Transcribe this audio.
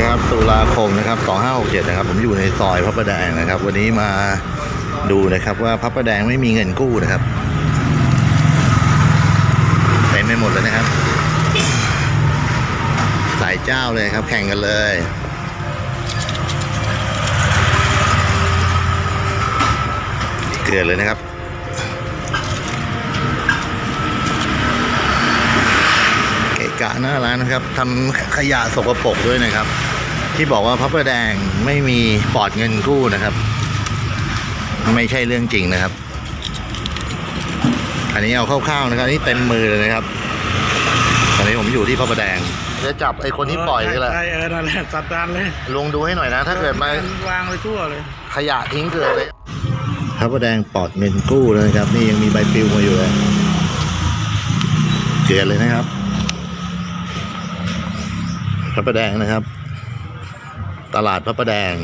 ะครับ ตุลาคมนะครับ2567นะครับ ผมอยู่ในซอยพระประแดงนะครับ วันนี้มาดูนะครับว่าพระประแดงไม่มีเงินกู้นะครับเต็มไปหมดเลยนะครับสายเจ้าเลยครับ แข่งกันเลยเกลือนเลยนะครับเกะกะหน้าร้านนะครับทำขยะสกปรกด้วยนะครับ ที่บอกว่าพระประแดงไม่มีปลอดเงินกู้นะครับ ไม่ใช่เรื่องจริงนะครับ อันนี้เอาคร่าวๆนะครับอันนี่เต็มมือเลยนะครับตอนนี้ผมอยู่ที่พระประแดงจะจับไอ้คนที่ปล่อยนี่แหละใช่เออนั่นแหละจัดการเลยลงดูให้หน่อยนะ ถ้าเกิดมาวางไปทั่วเลย ขยะทิ้งเกลือเลยพระประแดงปลอดเงินกู้เลยนะครับ นี่ยังมีใบปลิวมาอยู่เลยเกลือเลยนะครับพระประแดงนะครับ ตลาดพระประแดง